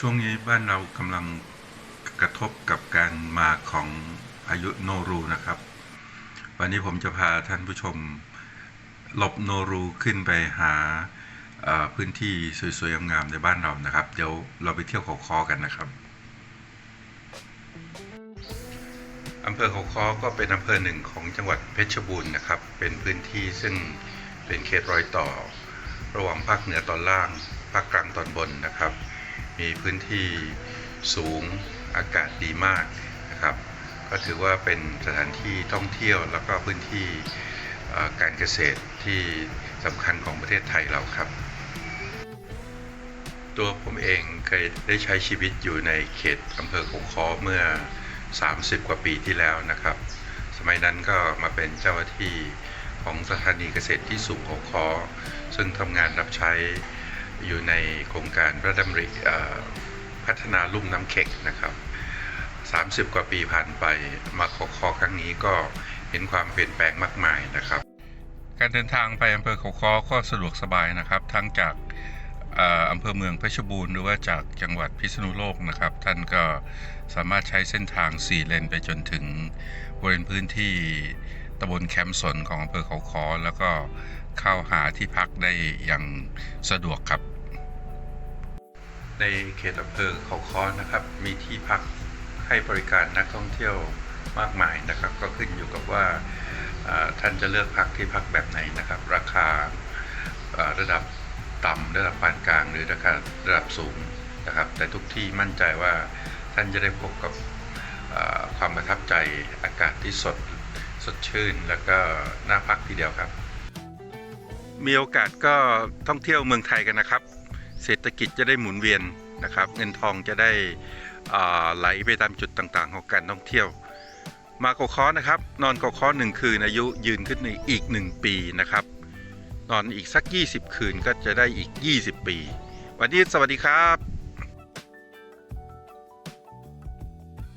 ช่วงนี้บ้านเรากำลังกระทบกับการมาของพายุโนรูนะครับ วันนี้ผมจะพาท่านผู้ชมหลบโนรูขึ้นไปหาพื้นที่สวยๆงามๆในบ้านเรานะครับ เดี๋ยวเราไปเที่ยวเขาคอกันนะครับอำเภอเขาคอก็เป็นอำเภอหนึ่งของจังหวัดเพชรบูรณ์นะครับ เป็นพื้นที่ซึ่งเป็นเขตรอยต่อ ระหว่างภาคเหนือตอนล่างภาคกลางตอนบนนะครับ มีพื้นที่สูงอากาศดีมากนะครับ ก็ถือว่าเป็นสถานที่ท่องเที่ยวแล้วก็พื้นที่การเกษตรที่สำคัญของประเทศไทยเราครับ ตัวผมเองเคยได้ใช้ชีวิตอยู่ในเขตอำเภอเขาค้อเมื่อ 30 กว่าปีที่แล้วนะครับ สมัยนั้นก็มาเป็นเจ้าหน้าที่ของสถานีเกษตรที่สูงเขาค้อซึ่งทำงานรับใช้ อยู่ในโครงการพระดำริพัฒนาลุ่มน้ำเข็กนะครับ 30 กว่าปีผ่านไปมาขอคอครั้งนี้ก็เห็นความเปลี่ยนแปลงมากมายนะครับ การเดินทางไปอำเภอเขาคอก็สะดวกสบายนะครับ ทั้งจากเอ่ออำเภอเมืองเพชรบูรณ์หรือว่าจากจังหวัดพิษณุโลกนะครับ ท่านก็สามารถใช้เส้นทาง 4 เลนไปจนถึงบริเวณพื้นที่ตำบลแคมป์สนของอำเภอเขาคอแล้วก็เข้าหาที่พักได้อย่างสะดวกครับ ในเขตอำเภอเขาค้อนะครับ มีที่พักให้บริการนักท่องเที่ยวมากมายนะครับ ก็ขึ้นอยู่กับว่าท่านจะเลือกพักที่พักแบบไหนนะครับ ราคาระดับต่ำระดับปานกลางหรือราคาระดับสูงนะครับ แต่ทุกที่มั่นใจว่าท่านจะได้พบกับความประทับใจอากาศที่สดสดชื่น แล้วก็น่าพักทีเดียวครับ มีโอกาสก็ท่องเที่ยวเมืองไทยกันนะครับ เศรษฐกิจจะได้หมุนเวียนนะครับ เงินทองจะได้ไหลไปตามจุดต่างๆ ของการท่องเที่ยว มาเกาะค้อนะครับ นอนเกาะค้อหนึ่งคืนอายุยืนขึ้นอีกหนึ่งปีนะครับ นอนอีกสัก 20 คืนก็จะได้อีก 20 ปี วันนี้สวัสดีครับ